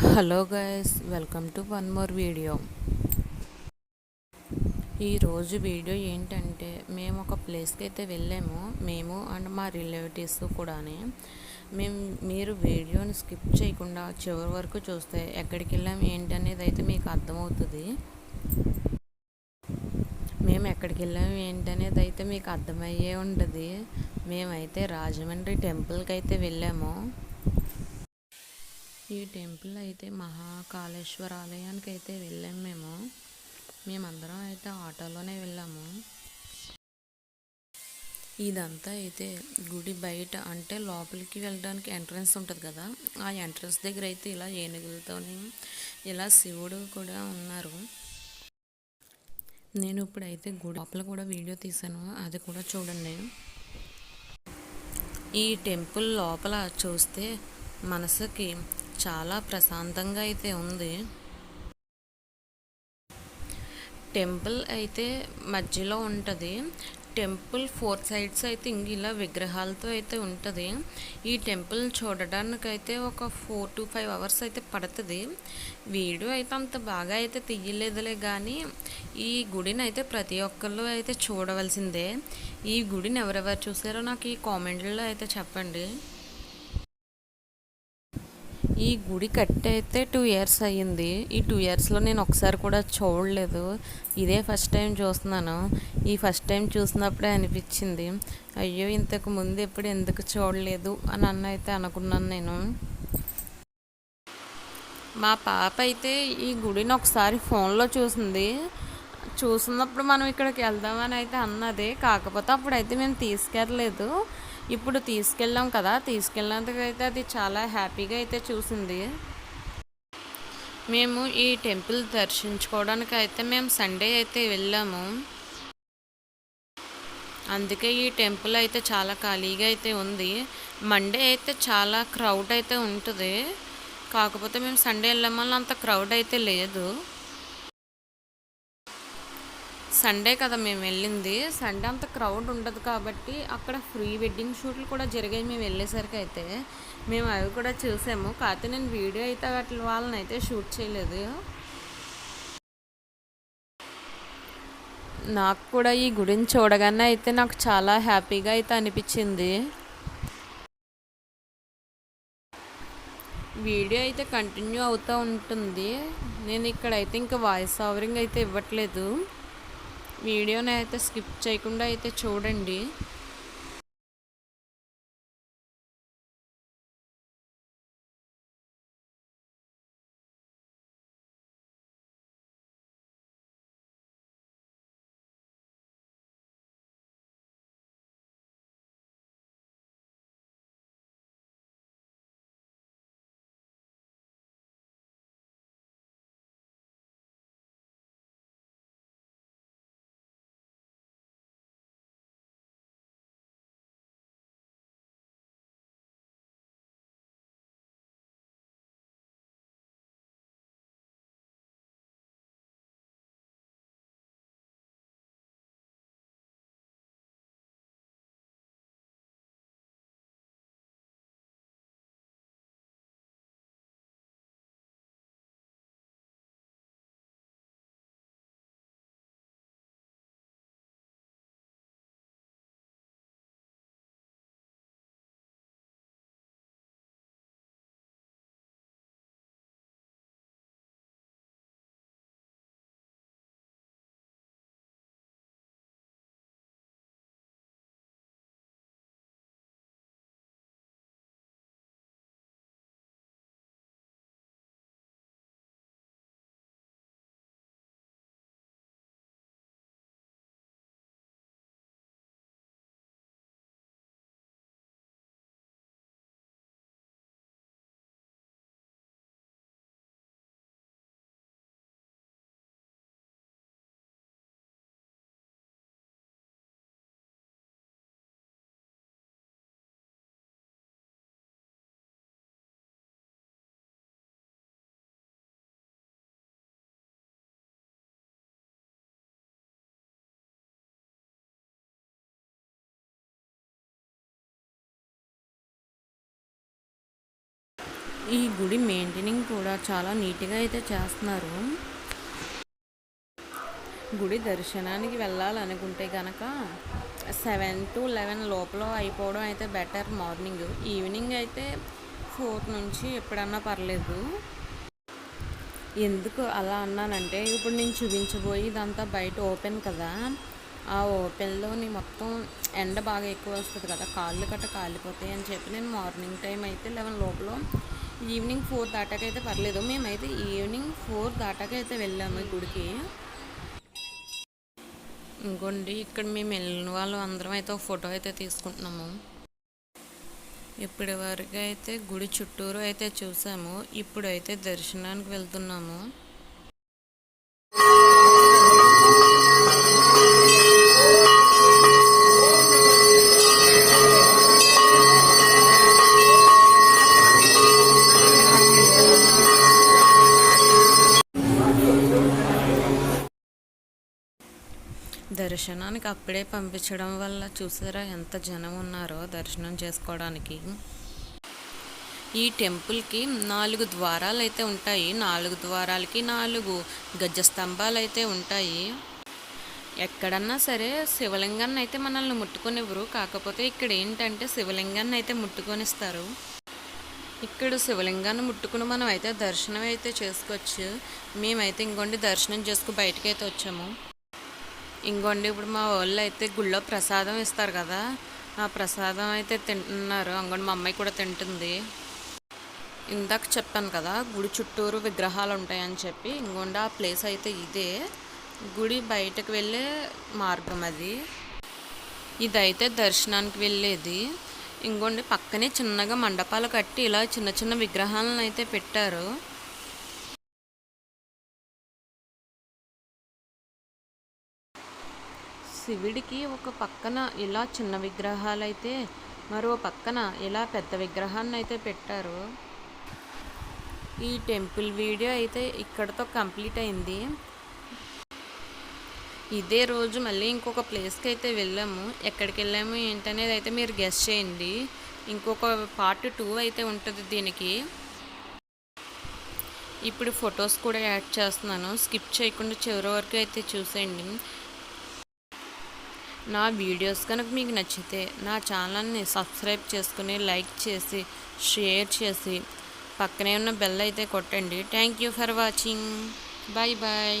Hello guys welcome to one more video. ఈరోజు video ఏంటంటే మేము ఒక ప్లేస్కి అయితే వెళ్ళాము. మేము అండ్ మా రిలేటివ్స్ కూడా మేము మీరు వీడియోని స్కిప్ చేయకుండా చివరి వరకు చూస్తే ఎక్కడికి వెళ్ళాం ఏంటనేది అయితే మీకు అర్థమవుతుంది. మేము ఎక్కడికి వెళ్ళాం ఏంటనేది అయితే మీకు అర్థమయ్యే ఉంటుంది మేమైతే రాజమండ్రి టెంపుల్కి అయితే వెళ్ళాము. ఈ టెంపుల్ అయితే మహాకాళేశ్వర ఆలయానికి అయితే వెళ్ళాము మేము. మేమందరం అయితే ఆటోలోనే వెళ్ళాము. ఇదంతా అయితే గుడి బయట అంటే లోపలికి వెళ్ళడానికి ఎంట్రన్స్ ఉంటుంది కదా ఆ ఎంట్రన్స్ దగ్గర అయితే ఇలా ఏనుగులతోని ఇలా శివుడు కూడా ఉన్నారు. నేను ఇప్పుడైతే గుడి లోపల కూడా వీడియో తీసాను అది కూడా చూడండి. ఈ టెంపుల్ లోపల చూస్తే మనసుకి చాలా ప్రశాంతంగా అయితే ఉంది. టెంపుల్ అయితే మధ్యలో ఉంటుంది. టెంపుల్ ఫోర్ సైడ్స్ అయితే ఇంక ఇలా విగ్రహాలతో అయితే ఉంటుంది. ఈ టెంపుల్ చూడడానికైతే అయితే ఒక ఫోర్ టు ఫైవ్ అవర్స్ అయితే పడుతుంది. వీడియో అయితే అంత బాగా అయితే తీయలేదులే కానీ ఈ గుడిని అయితే ప్రతి ఒక్కళ్ళు అయితే చూడవలసిందే. ఈ గుడిని ఎవరెవరు చూసారో నాకు ఈ కామెంట్లో అయితే చెప్పండి. ఈ గుడి కట్టి అయితే టూ ఇయర్స్ అయ్యింది. ఈ టూ ఇయర్స్లో నేను ఒకసారి కూడా చూడలేదు. ఇదే ఫస్ట్ టైం చూస్తున్నాను. ఈ ఫస్ట్ టైం చూసినప్పుడే అనిపించింది. అయ్యో ఇంతకు ముందు ఎప్పుడు ఎందుకు చూడలేదు అని అన్న అయితే అనుకున్నాను నేను. మా పాప అయితే ఈ గుడిని ఒకసారి ఫోన్లో చూసింది. చూసినప్పుడు మనం ఇక్కడికి వెళ్దామని అయితే అన్నది. కాకపోతే అప్పుడైతే మేము తీసుకెళ్ళలేదు. ఇప్పుడు తీసుకెళ్ళాం కదా తీసుకెళ్ళినందుకైతే అది చాలా హ్యాపీగా అయితే చూసింది. మేము ఈ టెంపుల్ దర్శించుకోవడానికి అయితే మేము సండే అయితే వెళ్ళాము. అందుకే ఈ టెంపుల్ అయితే చాలా ఖాళీగా అయితే ఉంది. మండే అయితే చాలా క్రౌడ్ అయితే ఉంటుంది. కాకపోతే మేము సండే వెళ్ళామని అంత క్రౌడ్ అయితే లేదు. సండే కదా మేము వెళ్ళింది. సండే అంత క్రౌడ్ ఉండదు కాబట్టి అక్కడ ఫ్రీ వెడ్డింగ్ షూట్లు కూడా జరిగాయి మేము వెళ్ళేసరికి అయితే. మేము అవి కూడా చూసాము. కాకపోతే నేను వీడియో అయితే అట్లా వాళ్ళని అయితే షూట్ చేయలేదు. నాకు కూడా ఈ గుడిని చూడగానే అయితే నాకు చాలా హ్యాపీగా అయితే అనిపించింది. వీడియో అయితే కంటిన్యూ అవుతూ ఉంటుంది. నేను ఇక్కడైతే ఇంకా వాయిస్ ఓవరింగ్ అయితే ఇవ్వట్లేదు. వీడియోని అయితే స్కిప్ చేయకుండా అయితే చూడండి. ఈ గుడి మెయింటెనింగ్ కూడా చాలా నీట్గా అయితే చేస్తున్నారు. గుడి దర్శనానికి వెళ్ళాలనుకుంటే కనుక సెవెన్ టు లెవెన్ లోపల అయిపోవడం అయితే బెటర్ మార్నింగ్. ఈవినింగ్ అయితే ఫోర్ నుంచి ఎప్పుడన్నా పర్లేదు. ఎందుకు అలా అన్నానంటే ఇప్పుడు నేను చూపించబోయి ఇదంతా బయట ఓపెన్ కదా. ఆ ఓపెన్లోని మొత్తం ఎండ బాగా ఎక్కువ వస్తుంది కదా. కాళ్ళు కట్ట కాలిపోతాయి అని చెప్పి నేను మార్నింగ్ టైం అయితే లెవెన్ లోపల ఈవినింగ్ ఫోర్ దాటాకైతే పర్లేదు. మేమైతే ఈవినింగ్ ఫోర్ దాటాకైతే వెళ్ళాము గుడికి. ఇంకోండి ఇక్కడ మేము వెళ్ళిన వాళ్ళు అందరం అయితే ఒక ఫోటో అయితే తీసుకుంటున్నాము. ఇప్పటి వరకు అయితే గుడి చుట్టూరు అయితే చూసాము. ఇప్పుడైతే దర్శనానికి వెళ్తున్నాము. దర్శనానికి అప్పుడే పంపించడం వల్ల చూసారా ఎంత జనం ఉన్నారో దర్శనం చేసుకోవడానికి. ఈ టెంపుల్కి నాలుగు ద్వారాలు అయితే ఉంటాయి. నాలుగు ద్వారాలకి నాలుగు గజ స్తంభాలు అయితే ఉంటాయి. ఎక్కడన్నా సరే శివలింగాన్ని అయితే మనల్ని ముట్టుకొనివ్వరు. కాకపోతే ఇక్కడ ఏంటంటే శివలింగాన్ని అయితే ముట్టుకొనిస్తారు. ఇక్కడ శివలింగాన్ని ముట్టుకుని మనం అయితే దర్శనం అయితే చేసుకోవచ్చు. మేమైతే ఇంకోండి దర్శనం చేసుకుని బయటకైతే అయితే వచ్చాము. ఇంకోండి ఇప్పుడు మా వాళ్ళు అయితే గుళ్ళో ప్రసాదం ఇస్తారు కదా ఆ ప్రసాదం అయితే తింటున్నారు. అంగోండి మా అమ్మాయి కూడా తింటుంది. ఇందాక చెప్పాను కదా గుడి చుట్టూరు విగ్రహాలు ఉంటాయని చెప్పి ఇంకోండి ఆ ప్లేస్ అయితే ఇదే. గుడి బయటకు వెళ్ళే మార్గం అది. ఇదైతే దర్శనానికి వెళ్ళేది. ఇంకోండి పక్కనే చిన్నగా మండపాలు కట్టి ఇలా చిన్న చిన్న విగ్రహాలను అయితే పెట్టారు. శివుడికి ఒక పక్కన ఇలా చిన్న విగ్రహాలు అయితే మరో పక్కన ఇలా పెద్ద విగ్రహాన్ని అయితే పెట్టారు. ఈ టెంపుల్ వీడియో అయితే ఇక్కడతో కంప్లీట్ అయింది. ఇదే రోజు మళ్ళీ ఇంకొక ప్లేస్కి అయితే వెళ్ళాము. ఎక్కడికి వెళ్ళాము ఏంటనేది అయితే మీరు గెస్ట్ చేయండి. ఇంకొక పార్ట్ టూ అయితే ఉంటుంది దీనికి. ఇప్పుడు ఫొటోస్ కూడా యాడ్ చేస్తున్నాను. స్కిప్ చేయకుండా చివరి వరకు అయితే చూసేయండి. నా వీడియోస్ కనుక మీకు నచ్చితే నా ఛానల్ని సబ్స్క్రైబ్ చేసుకుని లైక్ చేసి షేర్ చేసి పక్కనే ఉన్న బెల్ అయితే కొట్టండి. Thank you for watching. Bye bye.